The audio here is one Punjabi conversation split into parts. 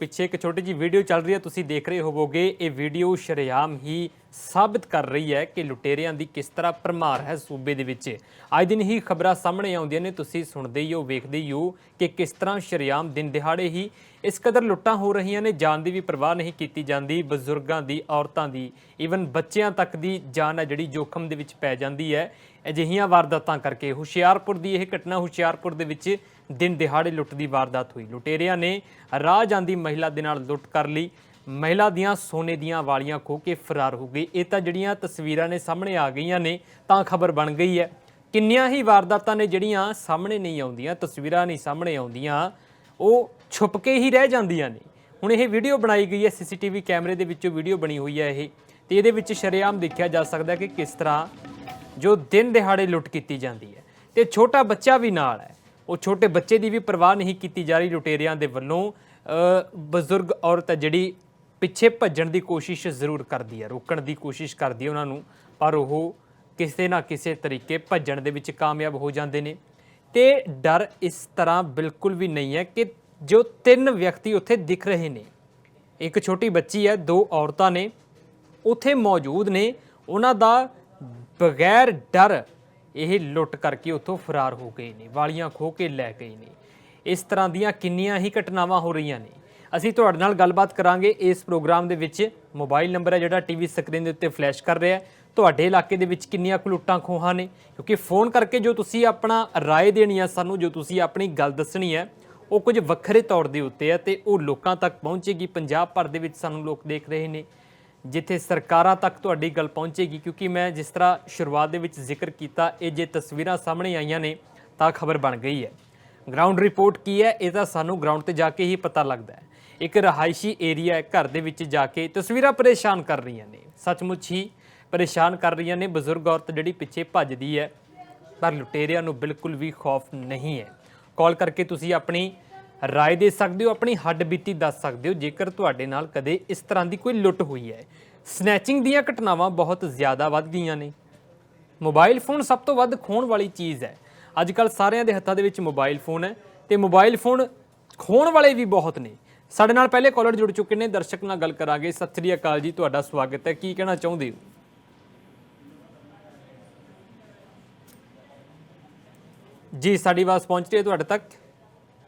ਪਿੱਛੇ ਇੱਕ ਛੋਟੀ ਜੀ ਵੀਡੀਓ ਚੱਲ ਰਹੀ ਹੈ, ਤੁਸੀਂ ਦੇਖ ਰਹੇ ਹੋਵੋਗੇ। ਇਹ ਵੀਡੀਓ ਸ਼ਰੇਆਮ ਹੀ ਸਾਬਤ ਕਰ ਰਹੀ ਹੈ ਕਿ ਲੁਟੇਰਿਆਂ ਦੀ ਕਿਸ ਤਰ੍ਹਾਂ ਭਰਮਾਰ ਹੈ ਸੂਬੇ ਦੇ ਵਿੱਚ। ਅੱਜ ਦਿਨ ਹੀ ਖਬਰਾਂ ਸਾਹਮਣੇ ਆਉਂਦੀਆਂ ਨੇ, ਤੁਸੀਂ ਸੁਣਦੇ ਹੀ ਹੋ, ਵੇਖਦੇ ਹੀ ਹੋ ਕਿ ਕਿਸ ਤਰ੍ਹਾਂ ਸ਼ਰੇਆਮ ਦਿਨ ਦਿਹਾੜੇ ਹੀ ਇਸ ਕਦਰ ਲੁੱਟਾਂ ਹੋ ਰਹੀਆਂ ਨੇ। ਜਾਨ ਦੀ ਵੀ ਪਰਵਾਹ ਨਹੀਂ ਕੀਤੀ ਜਾਂਦੀ, ਬਜ਼ੁਰਗਾਂ ਦੀ, ਔਰਤਾਂ ਦੀ ਈਵਨ ਬੱਚਿਆਂ ਤੱਕ ਦੀ ਜਾਨ ਹੈ ਜਿਹੜੀ ਜੋਖਮ ਦੇ ਵਿੱਚ ਪੈ ਜਾਂਦੀ ਹੈ। ਅਜਿਹੀਆਂ ਵਾਰਦਾਤਾਂ ਕਰਕੇ ਹੁਸ਼ਿਆਰਪੁਰ ਦੀ ਇਹ ਘਟਨਾ ਹੁਸ਼ਿਆਰਪੁਰ ਦੇ ਵਿੱਚ ਦਿਨ ਦਿਹਾੜੇ ਲੁੱਟ ਦੀ ਵਾਰਦਾਤ ਹੋਈ। ਲੁਟੇਰਿਆਂ ਨੇ ਰਾਹ ਜਾਂਦੀ ਮਹਿਲਾ ਦੇ ਨਾਲ ਲੁੱਟ ਕਰ ਲਈ। ਮਹਿਲਾ ਦੀਆਂ ਸੋਨੇ ਦੀਆਂ ਵਾਲੀਆਂ ਖੋ ਕੇ ਫਰਾਰ ਹੋ ਗਈ। ਇਹ ਤਾਂ ਜਿਹੜੀਆਂ ਤਸਵੀਰਾਂ ਨੇ ਸਾਹਮਣੇ ਆ ਗਈਆਂ ਨੇ, ਤਾਂ ਖਬਰ ਬਣ ਗਈ ਹੈ। ਕਿੰਨੀਆਂ ਹੀ ਵਾਰਦਾਤਾਂ ਨੇ ਜਿਹੜੀਆਂ ਸਾਹਮਣੇ ਨਹੀਂ ਆਉਂਦੀਆਂ, ਤਸਵੀਰਾਂ ਨਹੀਂ ਸਾਹਮਣੇ ਆਉਂਦੀਆਂ, ਉਹ ਛੁਪ ਕੇ ਹੀ ਰਹਿ ਜਾਂਦੀਆਂ ਨੇ। ਹੁਣ ਇਹ ਵੀਡੀਓ ਬਣਾਈ ਗਈ ਹੈ, ਸੀਸੀਟੀਵੀ ਕੈਮਰੇ ਦੇ ਵਿੱਚੋਂ ਵੀਡੀਓ ਬਣੀ ਹੋਈ ਹੈ ਇਹ। ਤੇ ਇਹਦੇ ਵਿੱਚ ਸ਼ਰੇਆਮ ਦੇਖਿਆ ਜਾ ਸਕਦਾ ਹੈ ਕਿ ਕਿਸ ਤਰ੍ਹਾਂ ਜੋ ਦਿਨ ਦਿਹਾੜੇ ਲੁੱਟ ਕੀਤੀ ਜਾਂਦੀ ਹੈ। ਤੇ ਛੋਟਾ ਬੱਚਾ ਵੀ ਨਾਲ ਹੈ। ਉਹ ਛੋਟੇ ਬੱਚੇ ਦੀ ਵੀ ਪਰਵਾਹ ਨਹੀਂ ਕੀਤੀ ਜਾ ਰਹੀ ਲੁਟੇਰਿਆਂ ਦੇ ਵੱਲੋਂ। ਬਜ਼ੁਰਗ ਔਰਤ ਹੈ ਜਿਹੜੀ ਪਿੱਛੇ ਭੱਜਣ ਦੀ ਕੋਸ਼ਿਸ਼ ਜ਼ਰੂਰ ਕਰਦੀ ਹੈ, ਰੋਕਣ ਦੀ ਕੋਸ਼ਿਸ਼ ਕਰਦੀ ਹੈ ਉਹਨਾਂ ਨੂੰ, ਪਰ ਉਹ ਕਿਸੇ ਨਾ ਕਿਸੇ ਤਰੀਕੇ ਭੱਜਣ ਦੇ ਵਿੱਚ ਕਾਮਯਾਬ ਹੋ ਜਾਂਦੇ ਨੇ। ਤੇ ਡਰ ਇਸ ਤਰ੍ਹਾਂ ਬਿਲਕੁਲ ਵੀ ਨਹੀਂ ਹੈ ਕਿ ਜੋ ਤਿੰਨ ਵਿਅਕਤੀ ਉੱਥੇ ਦਿਖ ਰਹੇ ਨੇ, ਇੱਕ ਛੋਟੀ ਬੱਚੀ ਹੈ, ਦੋ ਔਰਤਾਂ ਨੇ, ਉੱਥੇ ਮੌਜੂਦ ਨੇ। ਉਹਨਾਂ ਦਾ ਬਗੈਰ ਡਰ ਇਹ ਲੁੱਟ ਕਰਕੇ ਉੱਥੋਂ ਫਰਾਰ ਹੋ ਗਏ ਨੇ ਵਾਲੀਆਂ ਖੋ ਕੇ ਲੈ ਗਏ ਨੇ ਇਸ ਤਰ੍ਹਾਂ ਦੀਆਂ ਕਿੰਨੀਆਂ ਹੀ ਘਟਨਾਵਾਂ ਹੋ ਰਹੀਆਂ ਨੇ ਅਸੀਂ ਤੁਹਾਡੇ ਨਾਲ ਗੱਲਬਾਤ ਕਰਾਂਗੇ ਇਸ ਪ੍ਰੋਗਰਾਮ ਦੇ ਵਿੱਚ ਮੋਬਾਈਲ ਨੰਬਰ ਹੈ ਜਿਹੜਾ ਟੀਵੀ ਸਕਰੀਨ ਦੇ ਉੱਤੇ ਫਲੈਸ਼ ਕਰ ਰਿਹਾ ਹੈ ਤੁਹਾਡੇ ਇਲਾਕੇ ਦੇ ਵਿੱਚ ਕਿੰਨੀਆਂ ਕੁ ਲੁੱਟਾਂ ਖੋਹਾਂ ਨੇ ਕਿਉਂਕਿ ਫੋਨ ਕਰਕੇ ਜੋ ਤੁਸੀਂ ਆਪਣਾ رائے ਦੇਣੀ ਹੈ ਸਾਨੂੰ ਜੋ ਤੁਸੀਂ ਆਪਣੀ ਗੱਲ ਦੱਸਣੀ ਹੈ ਉਹ ਕੁਝ ਵੱਖਰੇ ਤੌਰ ਦੇ ਉੱਤੇ ਹੈ ਤੇ ਉਹ ਲੋਕਾਂ ਤੱਕ ਪਹੁੰਚੇਗੀ ਪੰਜਾਬ ਭਰ ਦੇ ਵਿੱਚ ਸਾਨੂੰ ਲੋਕ ਦੇਖ ਰਹੇ ਨੇ ਜਿੱਥੇ ਸਰਕਾਰਾਂ ਤੱਕ ਤੁਹਾਡੀ ਗੱਲ ਪਹੁੰਚੇਗੀ, ਕਿਉਂਕਿ ਮੈਂ ਜਿਸ ਤਰ੍ਹਾਂ ਸ਼ੁਰੂਆਤ ਦੇ ਵਿੱਚ ਜ਼ਿਕਰ ਕੀਤਾ, ਇਹ ਜੇ ਤਸਵੀਰਾਂ ਸਾਹਮਣੇ ਆਈਆਂ ਨੇ, ਤਾਂ ਖਬਰ ਬਣ ਗਈ ਹੈ। ਗਰਾਊਂਡ ਰਿਪੋਰਟ ਕੀ ਹੈ? ਇਹ ਤਾਂ ਸਾਨੂੰ ਗਰਾਊਂਡ ਤੇ ਜਾ ਕੇ ਹੀ ਪਤਾ ਲੱਗਦਾ ਹੈ। ਇੱਕ ਰਹਾਇਸ਼ੀ ਏਰੀਆ ਹੈ ਘਰ ਦੇ ਵਿੱਚ ਜਾ ਕੇ ਤਸਵੀਰਾਂ ਪਰੇਸ਼ਾਨ ਕਰ ਰਹੀਆਂ ਨੇ। ਸੱਚਮੁੱਚ ਹੀ ਪਰੇਸ਼ਾਨ ਕਰ ਰਹੀਆਂ ਨੇ ਬਜ਼ੁਰਗ ਔਰਤ ਜਿਹੜੀ ਪਿੱਛੇ ਭੱਜਦੀ ਹੈ, ਪਰ ਲੁਟੇਰਿਆਂ ਨੂੰ ਬਿਲਕੁਲ ਵੀ ਖੌਫ ਨਹੀਂ ਹੈ। ਕਾਲ ਕਰਕੇ ਤੁਸੀਂ ਆਪਣੀ ਰਾਏ ਦੇ ਸਕਦੇ ਹੋ, ਆਪਣੀ ਹੱਡ ਬੀਤੀ ਦੱਸ ਸਕਦੇ ਹੋ, ਜੇਕਰ ਤੁਹਾਡੇ ਨਾਲ ਕਦੇ ਇਸ ਤਰ੍ਹਾਂ ਦੀ ਕੋਈ ਲੁੱਟ ਹੋਈ ਹੈ। ਸਨੈਚਿੰਗ ਦੀਆਂ ਘਟਨਾਵਾਂ ਬਹੁਤ ਜ਼ਿਆਦਾ ਵੱਧ ਗਈਆਂ ਨੇ। ਮੋਬਾਈਲ ਫੋਨ ਸਭ ਤੋਂ ਵੱਧ ਖੋਣ ਵਾਲੀ ਚੀਜ਼ ਹੈ। ਅੱਜ ਕੱਲ ਸਾਰਿਆਂ ਦੇ ਹੱਥਾਂ ਦੇ ਵਿੱਚ ਮੋਬਾਈਲ ਫੋਨ ਹੈ ਤੇ ਮੋਬਾਈਲ ਫੋਨ ਖੋਣ ਵਾਲੇ ਵੀ ਬਹੁਤ ਨੇ। ਸਾਡੇ ਨਾਲ ਪਹਿਲੇ ਕਾਲਰ ਜੁੜ ਚੁੱਕੇ ਨੇ, ਦਰਸ਼ਕ ਨਾਲ ਗੱਲ ਕਰਾਂਗੇ। ਸਤਿ ਸ੍ਰੀ ਅਕਾਲ ਜੀ, ਤੁਹਾਡਾ ਸਵਾਗਤ ਹੈ। ਕੀ ਕਹਿਣਾ ਚਾਹੁੰਦੇ ਹੋ? ਜੀ, ਸਾਡੀ ਆਵਾਜ਼ ਪਹੁੰਚ ਰਹੀ ਹੈ ਤੁਹਾਡੇ ਤੱਕ?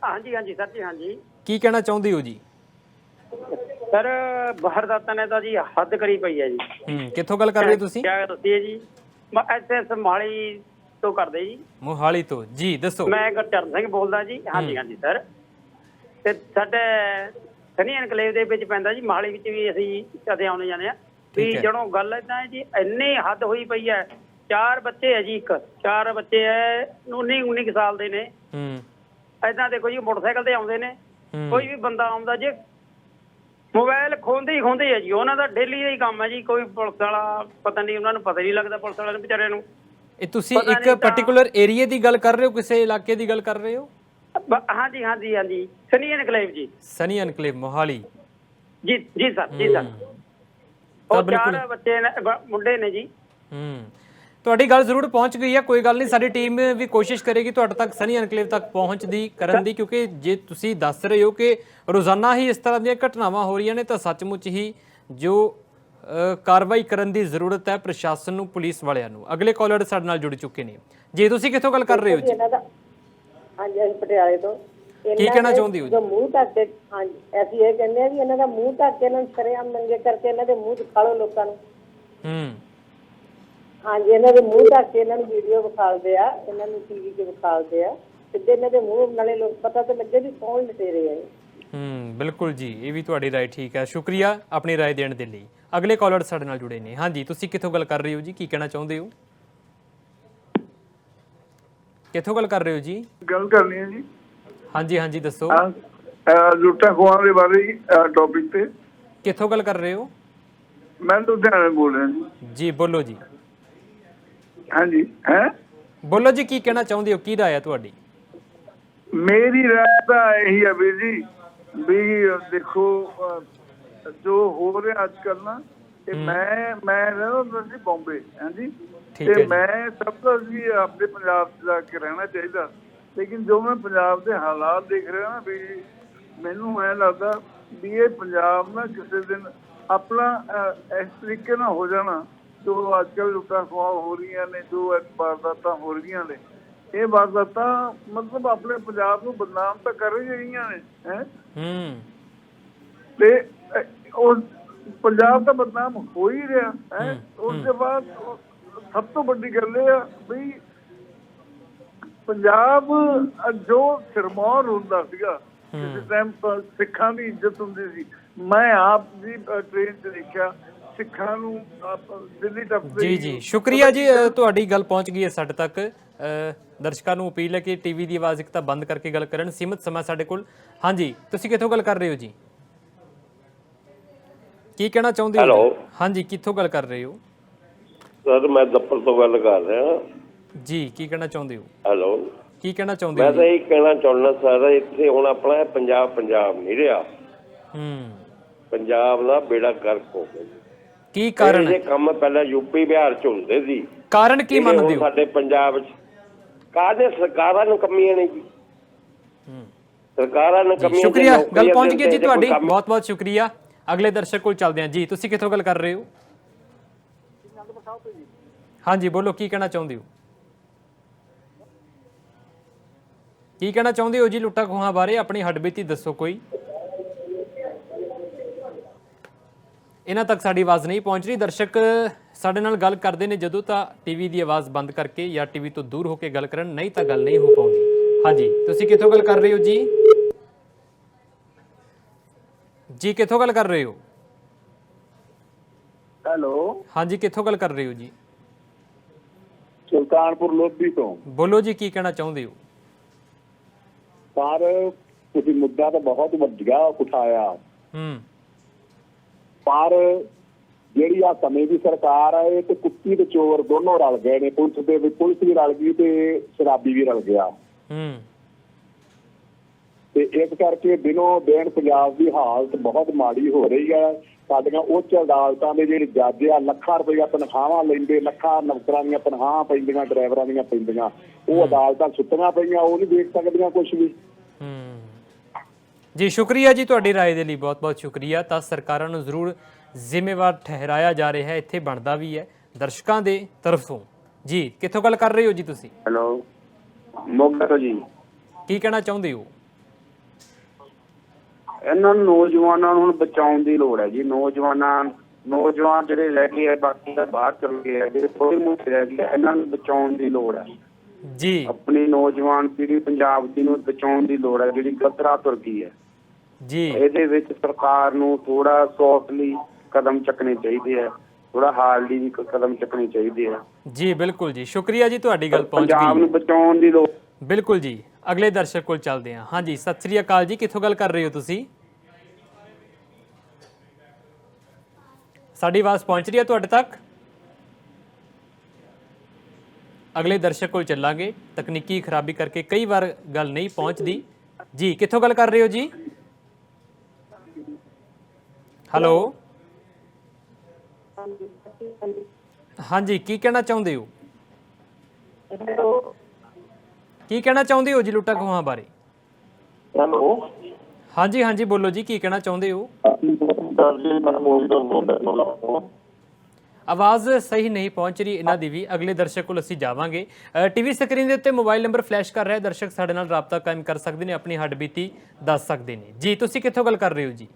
ਹਾਂਜੀ ਹਾਂਜੀ ਸਰ ਜੀ ਹਾਂਜੀ। ਕੀ ਕਹਿਣਾ ਚਾਹੁੰਦੇ ਹੋ ਜੀ? ਸਰ ਬਾਹਰਦਾਤਾਂ ਨੇ ਤਾਂ ਜੀ ਹੱਦ ਕਰੀ ਪਈ ਹੈ ਜੀ। ਹੂੰ ਕਿੱਥੋਂ ਗੱਲ ਕਰ ਰਹੇ ਹੋ ਤੁਸੀਂ? ਕਿਆ ਦੱਸੀਏ ਜੀ। ਮੈਂ ਮਾਲੀ ਤੋਂ ਕਰਦੇ ਜੀ। ਮੋਹਾਲੀ ਤੋਂ। ਜੀ ਦੱਸੋ। ਮੈਂ ਗੁਰਚਰਨ ਸਿੰਘ ਬੋਲਦਾ ਜੀ। ਹਾਂਜੀ ਹਾਂਜੀ ਸਰ। ਤੇ ਸਾਡੇ ਸਨੀ ਐਨਕਲੇਵ ਦੇ ਵਿੱਚ ਪੈਂਦਾ ਜੀ। ਮਾਲੀ ਵਿੱਚ ਵੀ ਅਸੀਂ ਕਦੇ ਆਉਣੇ ਜਾਂਦੇ ਆ ਵੀ ਹੈ। ਜਦੋਂ ਗੱਲ ਏਦਾਂ ਹੈ ਜੀ ਇੰਨੀ ਹੱਦ ਹੋਈ ਪਈ ਹੈ। ਚਾਰ ਬੱਚੇ ਹੈ ਜੀ ਇੱਕ। ਚਾਰ ਬੱਚੇ ਹੈ 19 19 ਕੁ ਸਾਲ ਦੇ ਨੇ। ਹੂੰ। ਏਦਾਂ ਦੇਖੋ ਜੀ ਮੋਟਰਸਾਈਕਲ ਤੇ ਆਉਂਦੇ ਨੇ। ਕੋਈ ਵੀ ਬੰਦਾ ਆਉਂਦਾ ਜੇ ਮੋਬਾਈਲ ਖੋਂਦੇ ਹੀ ਖੋਂਦੇ ਆ ਜੀ ਉਹਨਾਂ ਦਾ ਡੇਲੀ ਦਾ ਹੀ ਕੰਮ ਹੈ ਜੀ ਕੋਈ ਪੁਲਿਸ ਵਾਲਾ ਪਤਾ ਨਹੀਂ ਉਹਨਾਂ ਨੂੰ ਪਤਾ ਨਹੀਂ ਲੱਗਦਾ ਪੁਲਿਸ ਵਾਲਿਆਂ ਨੂੰ ਵਿਚਾਰਿਆਂ ਨੂੰ। ਇਹ ਤੁਸੀਂ ਪਤਾ ਇੱਕ ਨਹੀਂ ਤਾਂ- ਪਾਰਟਿਕੂਲਰ ਏਰੀਆ ਦੀ ਗੱਲ ਕਰ ਰਹੇ ਹੋ ਕਿਸੇ ਇਲਾਕੇ ਦੀ ਗੱਲ ਕਰ ਰਹੇ ਹੋ? ਬ- ਹਾਂਜੀ ਹਾਂਜੀ ਹਾਂਜੀ ਸਨੀ ਐਨਕਲੇਵ ਜੀ। Sunny Enclave Mohali. ਜੀ ਜੀ ਸਰ ਜੀ ਸਰ। ਤਾਂ ਉਹ ਬਿਲਕੁਲ। ਚਾਰ ਬੱਚੇ ਨੇ ਬ- ਮੁੰਡੇ ਨੇ ਜੀ। ਹੂੰ। ਤੁਹਾਡੀ ਗੱਲ ਜ਼ਰੂਰ ਪਹੁੰਚ ਗਈ ਹੈ ਕੋਈ ਗੱਲ ਨਹੀਂ ਸਾਡੀ ਟੀਮ ਵੀ ਕੋਸ਼ਿਸ਼ ਕਰੇਗੀ ਤੁਹਾਡੇ ਤੱਕ ਸਨੀ ਐਨਕਲੇਵ ਤੱਕ ਪਹੁੰਚ ਦੀ ਕਰਨ ਦੀ ਕਿਉਂਕਿ ਜੇ ਤੁਸੀਂ ਦੱਸ ਰਹੇ ਹੋ ਕਿ ਰੋਜ਼ਾਨਾ ਹੀ ਇਸ ਤਰ੍ਹਾਂ ਦੀਆਂ ਘਟਨਾਵਾਂ ਹੋ ਰਹੀਆਂ ਨੇ ਤਾਂ ਸੱਚਮੁੱਚ ਹੀ ਜੋ ਕਾਰਵਾਈ ਕਰਨ ਦੀ ਜ਼ਰੂਰਤ ਹੈ ਪ੍ਰਸ਼ਾਸਨ ਨੂੰ ਪੁਲਿਸ ਵਾਲਿਆਂ ਨੂੰ। ਅਗਲੇ ਕਾਲਰ ਸਾਡੇ ਨਾਲ ਜੁੜ ਚੁੱਕੇ ਨੇ। ਜੀ ਤੁਸੀਂ ਕਿੱਥੋਂ ਗੱਲ ਕਰ ਰਹੇ ਹੋ ਜੀ? ਹਾਂਜੀ ਅਸੀਂ ਪਟਿਆਲੇ ਤੋਂ। ਕੀ ਕਹਿਣਾ ਚਾਹੁੰਦੇ ਹੋ ਜੀ? ਮੂੰਹ ਢੱਕ ਕੇ ਹਾਂਜੀ ਅਸੀਂ ਇਹ ਕਹਿੰਦੇ ਆ ਵੀ ਇਹਨਾਂ ਦਾ ਮੂੰਹ ਢੱਕ ਕੇ ਇਹਨਾਂ ਨੂੰ ਸ਼ਰੇਆਮ ਨੰਗੇ ਕਰਕੇ ਇਹਨਾਂ ਦੇ ਮੂੰਹ ਦਿਖਾਲੋ ਲੋਕਾਂ ਨੂੰ। ਹੂੰ। ਹਾਂਜੀ ਇਹਨਾਂ ਦੇ ਮੂੰਹ ਢੱਕ ਕੇ ਇਹਨਾਂ ਨੂੰ ਵੀਡੀਓ ਵਿਖਾਲਦੇ ਆ ਇਹਨਾਂ ਨੂੰ ਟੀਵੀ 'ਤੇ ਵਿਖਾਲਦੇ ਆ ਸਿੱਧੇ ਇਹਨਾਂ ਦੇ ਮੂੰਹ ਨਾਲੇ ਲੋਕ ਪਤਾ ਤੇ ਲੱਗੇ ਵੀ ਕੌਣ ਲਟੇਰੇ ਆ ਇਹ। ਹੂੰ ਬਿਲਕੁਲ ਜੀ ਇਹ ਵੀ ਤੁਹਾਡੀ ਰਾਏ ਠੀਕ ਹੈ ਸ਼ੁਕਰੀਆ ਆਪਣੀ ਰਾਏ ਦੇਣ ਦੇ ਲਈ। ਅਗਲੇ ਕਾਲਰ ਸਾਡੇ ਨਾਲ ਜੁੜੇ ਨੇ। ਹਾਂਜੀ ਤੁਸੀਂ ਕਿੱਥੋਂ ਗੱਲ ਕਰ ਰਹੇ ਹੋ ਜੀ? ਕੀ ਕਹਿਣਾ ਚਾਹੁੰਦੇ ਹੋ? ਕਿੱਥੋਂ ਗੱਲ ਕਰ ਰਹੇ ਹੋ ਜੀ? ਗੱਲ ਕਰਨੀ ਹੈ ਜੀ। ਹਾਂਜੀ ਹਾਂਜੀ ਦੱਸੋ। ਅਹ, ਅਹ, ਲੁੱਟਾਂ ਖੋਹਾਂ ਦੇ ਬਾਰੇ ਟੌਪਿਕ ਤੇ। ਕਿੱਥੋਂ ਗੱਲ ਕਰ ਰਹੇ ਹੋ? ਮੈਂ ਲੁਧਿਆਣੇ ਬੋਲ ਰਿਹਾ ਜੀ। ਜੀ ਬੋਲੋ ਜੀ। ਹਾਂਜੀ ਹੈ? ਬੋਲੋ ਜੀ ਕੀ ਕਹਿਣਾ ਚਾਹੁੰਦੇ ਹੋ? ਕੀ ਰਾਏ ਹੈ ਤੁਹਾਡੀ? ਮੇਰੀ ਰਾਏ ਤਾਂ ਇਹੀ ਹੈ ਵੀਰ ਜੀ ਵੀ ਦੇਖੋ ਅਹ, ਜੋ ਹੋ ਰਿਹਾ ਅੱਜ ਕੱਲ ਨਾ ਤੇ ਮੈਂ ਮੈਂ ਰਹਿੰਦਾ ਸੀ ਬੰਬੇ ਹਾਂਜੀ? ਠੀਕ ਹੈ ਤੇ ਜੀ। ਮੈਂ ਸਭ ਤੋਂ ਜੀ ਆਪਣੇ ਪੰਜਾਬ 'ਚ ਜਾ ਕੇ ਰਹਿਣਾ ਚਾਹੀਦਾ। ਲੇਕਿਨ ਜੋ ਮੈਂ ਪੰਜਾਬ ਦੇ ਹਾਲਾਤ ਦੇਖ ਰਿਹਾ ਨਾ ਵੀ ਮੈਨੂੰ ਐ ਲੱਗਦਾ ਵੀ ਇਹ ਪੰਜਾਬ ਨਾ ਕਿਸੇ ਦਿਨ ਆਪਣਾ ਅਹ, ਇਸ ਤਰੀਕੇ ਨਾਲ ਹੋ ਜਾਣਾ। ਜੋ ਅੱਜ ਕੱਲ੍ਹ ਲੁੱਟਾਂ ਖੋਹਾਂ ਹੋ ਰਹੀਆਂ ਨੇ ਜੋ ਵਾਰਦਾਤਾਂ ਹੋ ਰਹੀਆਂ ਨੇ ਇਹ ਵਾਰਦਾਤਾਂ ਮਤਲਬ ਆਪਣੇ ਪੰਜਾਬ ਨੂੰ ਬਦਨਾਮ ਤਾਂ ਕਰ ਰਹੀਆਂ ਨੇ ਹੈ? ਹੂੰ। ਤੇ ਉਹ ਪੰਜਾਬ ਤਾਂ ਬਦਨਾਮ ਹੋ ਹੀ ਰਿਹਾ ਹੈ? ਉਸ ਦੇ ਬਾਅਦ ਸਭ ਤੋਂ ਵੱਡੀ ਗੱਲ ਇਹ ਆ ਵੀ ਪੰਜਾਬ ਜੋ ਸਿਰਮੌਰ ਹੁੰਦਾ ਸੀਗਾ ਕਿਸੇ ਟਾਈਮ ਸਿੱਖਾਂ ਦੀ ਇੱਜ਼ਤ ਹੁੰਦੀ ਸੀ ਮੈਂ ਆਪ ਜੀ ਟ੍ਰੇਨ 'ਚ ਦੇਖਿਆ ਸਿੱਖਾਂ ਨੂੰ ਦਿੱਲੀ ਟੱਪਦੇ ਜੀ ਜੀ। ਸ਼ੁਕਰੀਆ ਜੀ ਤੁਹਾਡੀ ਗੱਲ ਪਹੁੰਚ ਗਈ ਹੈ ਸਾਡੇ ਤੱਕ। ਅ, ਦਰਸ਼ਕਾਂ ਨੂੰ ਅਪੀਲ ਹੈ ਕਿ ਟੀਵੀ ਦੀ ਆਵਾਜ਼ ਇੱਕ ਤਾਂ ਬੰਦ ਕਰਕੇ ਗੱਲ ਕਰਨ ਸੀਮਤ ਸਮਾਂ ਸਾਡੇ ਕੋਲ। ਹਾਂਜੀ ਤੁਸੀਂ ਕਿੱਥੋਂ ਗੱਲ ਕਰ ਰਹੇ ਹੋ ਜੀ? ਕੀ ਕਹਿਣਾ ਚਾਹੁੰਦੇ ਹੋ? ਹਾਂਜੀ ਕਿੱਥੋਂ ਗੱਲ ਕਰ ਰਹੇ ਹੋ? ਸਰ ਮੈਂ ਦੱਪਰ ਤੋਂ ਗੱਲ ਕਰ ਰਿਹਾ। ਜੀ ਕੀ ਕਹਿਣਾ ਚਾਹੁੰਦੇ ਹੋ? ਹੈਲੋ ਕੀ ਕਹਿਣਾ ਚਾਹੁੰਦੇ ਮੈਂ ਹੋ ਤਾਂ ਜੀ ਇਹ ਕਹਿਣਾ ਚਾਹੁੰਦਾ ਸਰ ਇੱਥੇ ਹੁਣ ਆਪਣਾ ਪੰਜਾਬ ਪੰਜਾਬ ਨਹੀਂ ਰਿਹਾ। ਹੂੰ। ਪੰਜਾਬ ਦਾ ਬੇੜਾ ਗਰਕ ਹੋ ਗਿਆ ਕੀ ਕਾਰਨ ਇਹ ਕੰਮ ਪਹਿਲਾਂ ਯੂਪੀ ਬਿਹਾਰ ਚ ਹੁੰਦੇ ਸੀ। ਕਾਰਨ ਕੀ ਮੰਨਦੇ ਹੋ? ਸਾਡੇ ਪੰਜਾਬ ਚ। ਕਾਹਦੇ ਸਰਕਾਰਾਂ ਨੂੰ ਕਮੀਆਂ ਨੇ ਜੀ? ਸਰਕਾਰਾਂ ਨੂੰ ਕਮੀਆਂ ਸ਼ੁਕਰੀਆ। ਗੱਲ ਪਹੁੰਚ ਗਈ ਜੀ ਤੁਹਾਡੀ। ਬਹੁਤ ਬਹੁਤ ਸ਼ੁਕਰੀਆ। ਅਗਲੇ ਦਰਸ਼ਕ ਕੋਲ ਚੱਲਦੇ ਹਾਂ। ਜੀ ਤੁਸੀਂ ਕਿੱਥੋਂ ਗੱਲ ਕਰ ਰਹੇ ਹੋ? ਹਾਂਜੀ ਬੋਲੋ ਕੀ ਕਹਿਣਾ ਚਾਹੁੰਦੇ ਹੋ? ਕੀ ਕਹਿਣਾ ਚਾਹੁੰਦੇ ਹੋ ਜੀ ਲੁੱਟਾ ਖੋਹਾਂ ਬਾਰੇ? ਆਪਣੀ ਹੱਡਬੀਤੀ ਦੱਸੋ ਕੋਈ। ਇਹਨਾਂ ਤੱਕ ਸਾਡੀ ਆਵਾਜ਼ ਨਹੀਂ ਪਹੁੰਚ ਰਹੀ। ਦਰਸ਼ਕ ਸਾਡੇ ਨਾਲ ਗੱਲ ਕਰਦੇ ਨੇ ਜਦੋਂ ਤਾਂ ਟੀਵੀ ਦੀ ਆਵਾਜ਼ ਬੰਦ ਕਰਕੇ ਜਾਂ ਟੀਵੀ ਤੋਂ ਦੂਰ ਹੋ ਕੇ ਗੱਲ ਕਰਨ ਨਹੀਂ ਤਾਂ ਗੱਲ ਨਹੀਂ ਹੋ ਪਾਉਂਦੀ। ਹਾਂਜੀ ਤੁਸੀਂ ਕਿੱਥੋਂ ਗੱਲ ਕਰ ਰਹੇ ਹੋ ਜੀ? ਜੀ ਕਿੱਥੋਂ ਗੱਲ ਕਰ ਰਹੇ ਹੋ? ਹੈਲੋ। ਹਾਂਜੀ ਕਿੱਥੋਂ ਗੱਲ ਕਰ ਰਹੇ ਹੋ ਜੀ? ਸੁਲਤਾਨਪੁਰ ਲੋਧੀ ਤੋਂ। ਬੋਲੋ ਜੀ ਕੀ ਕਹਿਣਾ ਚਾਹੁੰਦੇ ਹੋ? ਪਰ ਤੁਸੀਂ ਮੁੱਦਾ ਤਾਂ ਬਹੁਤ ਵੱਡਾ ਉਠਾਇਆ। ਹੂੰ। ਪਰ ਜਿਹੜੀ ਆ ਸਮੇਂ ਦੀ ਸਰਕਾਰ ਹੈ ਇਹ ਤੇ ਕੁੱਤੀ ਤੇ ਚੋਰ ਦੋਨੋਂ ਰਲ ਗਏ ਨੇ। ਪੁਲਿਸ ਦੇ ਵਿੱਚ ਪੁਲਿਸ ਵੀ ਰਲ ਗਈ ਤੇ ਸ਼ਰਾਬੀ ਵੀ ਰਲ ਗਿਆ। ਹੂੰ। ਤੇ ਇਸ ਕਰਕੇ ਦਿਨੋਂ ਦਿਨ ਪੰਜਾਬ ਦੀ ਹਾਲਤ ਬਹੁਤ ਮਾੜੀ ਹੋ ਰਹੀ ਹੈ। ਸਾਡੀਆਂ ਉੱਚ ਅਦਾਲਤਾਂ ਦੇ ਜਿਹੜੇ ਜੱਜ ਆ ਲੱਖਾਂ ਰੁਪਈਆ ਤਨਖਾਹਾਂ ਲੈਂਦੇ ਲੱਖਾਂ ਨੌਕਰਾਂ ਦੀਆਂ ਤਨਖਾਹਾਂ ਪੈਂਦੀਆਂ ਡਰਾਈਵਰਾਂ ਦੀਆਂ ਪੈਂਦੀਆਂ। ਉਹ ਅਦਾਲਤਾਂ ਸੁੱਤੀਆਂ ਪਈਆਂ ਉਹ ਨਹੀਂ ਦੇਖ ਸਕਦੀਆਂ ਕੁਝ ਵੀ। ਹੂੰ। ਜੀ ਸ਼ੁਕਰੀਆ ਜੀ ਤੁਹਾਡੀ رائے ਦੇ ਲਈ ਬਹੁਤ-ਬਹੁਤ ਸ਼ੁਕਰੀਆ ਤਾਂ ਸਰਕਾਰਾਂ ਨੂੰ ਜ਼ਰੂਰ ਜ਼ਿੰਮੇਵਾਰ ਠਹਿਰਾਇਆ ਜਾ ਰਿਹਾ ਹੈ ਇੱਥੇ ਬਣਦਾ ਵੀ ਹੈ ਦਰਸ਼ਕਾਂ ਦੇ ਤਰਫੋਂ ਜੀ ਕਿੱਥੋਂ ਗੱਲ ਕਰ ਰਹੇ ਹੋ ਜੀ ਤੁਸੀਂ ਹੈਲੋ ਮੋਗਾ ਤੋਂ ਜੀ ਕੀ ਕਹਿਣਾ ਚਾਹੁੰਦੇ ਹੋ ਇਹਨਾਂ ਨੂੰ ਨੌਜਵਾਨਾਂ ਨੂੰ ਹੁਣ ਬਚਾਉਣ ਦੀ ਲੋੜ ਹੈ ਜੀ ਨੌਜਵਾਨਾਂ ਨੌਜਵਾਨ ਜਿਹੜੇ ਰਹਿ ਗਏ ਆ ਬਾਕੀ ਤਾਂ ਬਾਹਰ ਚਲ ਗਏ ਆ ਜਿਹੜੇ ਥੋੜੇ ਮੋਟੇ ਰਹਿ ਗਏ ਆ, ਇਹਨਾਂ ਨੂੰ ਬਚਾਉਣ ਦੀ ਲੋੜ ਹੈ ਜੀ ਆਪਣੀ ਨੌਜਵਾਨ ਪੀੜ੍ਹੀ ਪੰਜਾਬ ਦੀ ਨੂੰ ਬਚਾਉਣ ਦੀ ਲੋੜ ਹੈ ਜਿਹੜੀ ਗਲਤ ਰਾਹ ਤੁਰ ਗਈ ਹੈ ਜੀ। ਇਹਦੇ ਵਿੱਚ ਸਰਕਾਰ ਨੂੰ ਥੋੜਾ ਸੌਫਟਲੀ ਕਦਮ ਚੱਕਣੇ ਚਾਹੀਦੇ ਆ। ਥੋੜਾ ਹਾਰਡਲੀ ਵੀ ਕਦਮ ਚੱਕਣੇ ਚਾਹੀਦੇ ਆ। ਜੀ ਬਿਲਕੁਲ ਜੀ। ਸ਼ੁਕਰੀਆ ਜੀ ਤੁਹਾਡੀ ਗੱਲ ਪਹੁੰਚ ਪੰਜਾਬ ਗਈ ਨੂੰ ਬਚਾਉਣ ਦੀ ਲੋੜ। ਬਿਲਕੁਲ ਜੀ। ਅਗਲੇ ਦਰਸ਼ਕ ਕੋਲ ਚੱਲਦੇ ਹਾਂ। ਹਾਂਜੀ ਸਤਿ ਸ੍ਰੀ ਅਕਾਲ ਜੀ। ਕਿੱਥੋਂ ਗੱਲ ਕਰ ਰਹੇ ਹੋ ਤੁਸੀਂ? ਸਾਡੀ ਆਵਾਜ਼ ਪਹੁੰਚ ਰਹੀ ਹੈ ਤੁਹਾਡੇ ਤੱਕ? ਅਗਲੇ ਦਰਸ਼ਕ ਕੋਲ ਚੱਲਾਂਗੇ। ਤਕਨੀਕੀ ਖਰਾਬੀ ਕਰਕੇ ਕਈ ਵਾਰ ਗੱਲ ਨਹੀਂ ਪਹੁੰਚਦੀ। ਜੀ ਕਿੱਥੋਂ ਗੱਲ ਕਰ ਰਹੇ ਹੋ ਜੀ? ਹੈਲੋ। ਹਾਂਜੀ ਕੀ ਕਹਿਣਾ ਚਾਹੁੰਦੇ ਹੋ? ਕੀ ਕਹਿਣਾ ਚਾਹੁੰਦੇ ਹੋ ਜੀ ਲੁੱਟਾ ਖੋਹਾਂ ਬਾਰੇ? ਹੈਲੋ। ਹਾਂਜੀ ਹਾਂਜੀ ਬੋਲੋ ਜੀ ਕੀ ਕਹਿਣਾ ਚਾਹੁੰਦੇ ਹੋ? ਆਵਾਜ਼ ਸਹੀ ਨਹੀਂ ਪਹੁੰਚ ਰਹੀ ਇਹਨਾਂ ਦੀ ਵੀ। ਅਗਲੇ ਦਰਸ਼ਕ ਕੋਲ ਅਸੀਂ ਜਾਵਾਂਗੇ। ਟੀਵੀ ਸਕਰੀਨ ਦੇ ਉੱਤੇ ਮੋਬਾਈਲ ਨੰਬਰ ਫਲੈਸ਼ ਕਰ ਰਿਹਾ ਦਰਸ਼ਕ ਸਾਡੇ ਨਾਲ ਰਾਬਤਾ ਕਾਇਮ ਕਰ ਸਕਦੇ ਨੇ ਆਪਣੀ ਹੱਡਬੀਤੀ ਦੱਸ ਸਕਦੇ ਨੇ। ਜੀ ਤੁਸੀਂ ਕਿੱਥੋਂ ਗੱਲ ਕਰ ਰਹੇ ਹੋ ਜੀ?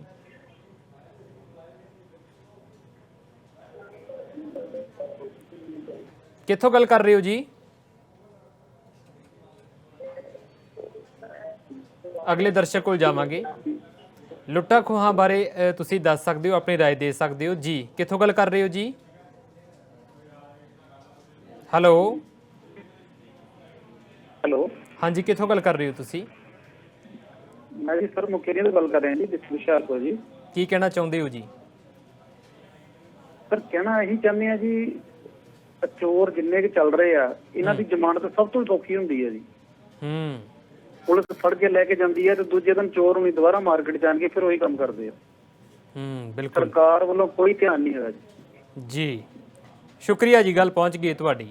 ਕਿੱਥੋਂ ਗੱਲ ਕਰ ਰਹੇ ਹੋ ਜੀ ਅਗਲੇ ਦਰਸ਼ਕ ਕੋਲ ਜਾਵਾਂਗੇ ਲੁੱਟਾ ਖੋਹਾਂ ਬਾਰੇ ਅ, ਤੁਸੀਂ ਦੱਸ ਸਕਦੇ ਹੋ ਆਪਣੀ رائے ਦੇ ਸਕਦੇ ਹੋ ਜੀ ਕਿੱਥੋਂ ਗੱਲ ਕਰ ਰਹੇ ਹੋ ਜੀ ਹੈਲੋ ਹੈਲੋ ਹਾਂਜੀ ਕਿੱਥੋਂ ਗੱਲ ਕਰ ਰਹੇ ਹੋ ਤੁਸੀਂ ਮੈਂ ਜੀ ਸਰ ਮੁਕੇਰੀਆਂ ਤੋਂ ਗੱਲ ਕਰ ਰਿਹਾ ਜੀ ਡਿਸਟ੍ਰਿਕਟ ਹੁਸ਼ਿਆਰਪੁਰ ਜੀ ਕੀ ਕਹਿਣਾ ਚਾਹੁੰਦੇ ਹੋ ਜੀ ਸਰ ਕਹਿਣਾ ਇਹੀ ਚਾਹੁੰਦੇ ਆ ਜੀ ਚੋਰ ਜਿੰਨੇ ਕਿ ਚੱਲ ਰਹੇ ਆ ਇਹਨਾਂ ਦੀ ਜ਼ਮਾਨਤ ਸਭ ਤੋਂ ਸੌਖੀ ਹੁੰਦੀ ਹੈ ਜੀ। ਹੂੰ। ਪੁਲਿਸ ਫੜ ਕੇ ਲੈ ਕੇ ਜਾਂਦੀ ਹੈ ਤੇ ਦੂਜੇ ਦਿਨ ਚੋਰ ਨੂੰ ਦੁਬਾਰਾ ਮਾਰਕੀਟ ਜਾਣਗੇ ਫਿਰ ਉਹੀ ਕੰਮ ਕਰਦੇ ਆ। ਹੂੰ ਬਿਲਕੁਲ। ਸਰਕਾਰ ਵੱਲੋਂ ਕੋਈ ਧਿਆਨ ਨਹੀਂ ਹੈਗਾ ਜੀ। ਜੀ। ਸ਼ੁਕਰੀਆ ਜੀ ਗੱਲ ਪਹੁੰਚ ਗਈ ਹੈ ਤੁਹਾਡੀ।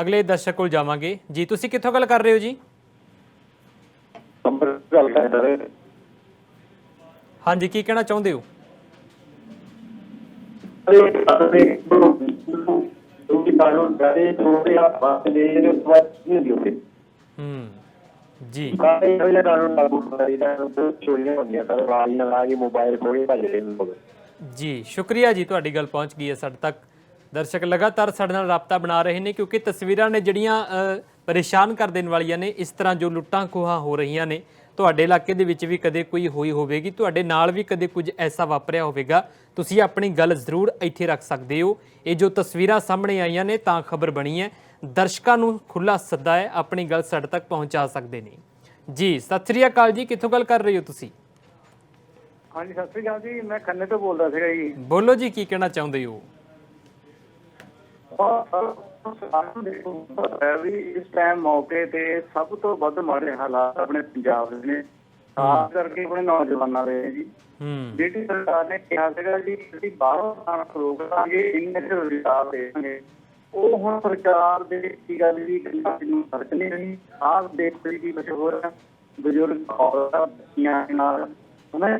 ਅਗਲੇ ਦਰਸ਼ਕ ਕੋਲ ਜਾਵਾਂਗੇ। ਜੀ ਤੁਸੀਂ ਕਿੱਥੋਂ ਗੱਲ ਕਰ ਰਹੇ ਹੋ ਜੀ? ਹਾਂਜੀ ਕੀ ਕਹਿਣਾ ਚਾਹੁੰਦੇ ਹੋ? ਹੂੰ ਜੀ। ਜੀ ਸ਼ੁਕਰੀਆ ਜੀ ਤੁਹਾਡੀ ਗੱਲ ਪਹੁੰਚ ਗਈ ਹੈ ਸਾਡੇ ਤੱਕ। ਦਰਸ਼ਕ ਲਗਾਤਾਰ ਸਾਡੇ ਨਾਲ ਰਾਬਤਾ ਬਣਾ ਰਹੇ ਨੇ ਕਿਉਂਕਿ ਤਸਵੀਰਾਂ ਨੇ ਜਿਹੜੀਆਂ ਪਰੇਸ਼ਾਨ ਕਰ ਦੇਣ ਵਾਲੀਆਂ ਨੇ ਇਸ ਤਰ੍ਹਾਂ ਜੋ ਲੁੱਟਾਂ ਖੋਹਾਂ ਹੋ ਰਹੀਆਂ ਨੇ ਤੁਹਾਡੇ ਇਲਾਕੇ ਦੇ ਵਿੱਚ ਵੀ ਕਦੇ ਕੋਈ ਹੋਈ ਹੋਵੇਗੀ ਤੁਹਾਡੇ ਨਾਲ ਵੀ ਕਦੇ ਕੁਝ ਐਸਾ ਵਾਪਰਿਆ ਹੋਵੇਗਾ ਤੁਸੀਂ ਆਪਣੀ ਗੱਲ ਜ਼ਰੂਰ ਇੱਥੇ ਰੱਖ ਸਕਦੇ ਹੋ। ਇਹ ਜੋ ਤਸਵੀਰਾਂ ਸਾਹਮਣੇ ਆਈਆਂ ਨੇ ਤਾਂ ਖਬਰ ਬਣੀ ਹੈ। ਦਰਸ਼ਕਾਂ ਨੂੰ ਖੁੱਲਾ ਸੱਦਾ ਹੈ ਆਪਣੀ ਗੱਲ ਸਾਡੇ ਤੱਕ ਪਹੁੰਚਾ ਸਕਦੇ ਨੇ। ਜੀ ਸਤਿ ਸ੍ਰੀ ਅਕਾਲ ਜੀ ਕਿੱਥੋਂ ਗੱਲ ਕਰ ਰਹੇ ਹੋ ਤੁਸੀਂ? ਹਾਂਜੀ ਸਤਿ ਸ੍ਰੀ ਅਕਾਲ ਜੀ ਮੈਂ ਖੰਨੇ ਤੋਂ ਬੋਲਦਾ ਸੀਗਾ ਜੀ। ਬੋਲੋ ਜੀ ਕੀ ਕਹਿਣਾ ਚਾਹੁੰਦੇ ਹੋ? ਵੀ ਇਸ ਟਾਈਮ ਮੌਕੇ ਤੇ ਸਭ ਤੋਂ ਵੱਧ ਮਾੜੇ ਹਾਲਾਤ ਆਪਣੇ ਪੰਜਾਬ ਦੇ ਨੇ। ਖਾਸ ਕਰਕੇ ਆਪਣੇ ਨੌਜਵਾਨਾਂ ਦੇ ਜੀ ਜਿਹੜੀ ਸਰਕਾਰ ਨੇ ਕਿਹਾ ਸੀਗਾ ਜੀ ਅਸੀਂ ਬਾਹਰੋਂ ਖਾਣਾ ਰੋਕ ਲਾਂਗੇ ਇੰਨੇ ਚ ਰੁਜ਼ਗਾਰ ਦੇਵਾਂਗੇ ਉਹ ਹੁਣ ਸਰਕਾਰ ਦੇ ਕੀ ਗੱਲ ਦੀ ਗੱਲਾਂ ਨੂੰ ਫ਼ਰਕ ਨਹੀਂ ਰਹੀ ਆਹ ਦੇਖ ਲਈ ਕੀ ਮਸ਼ਹੂਰ ਬਜ਼ੁਰਗ ਔਰਤਾਂ ਬੱਚੀਆਂ ਨਾਲ ਹਨਾ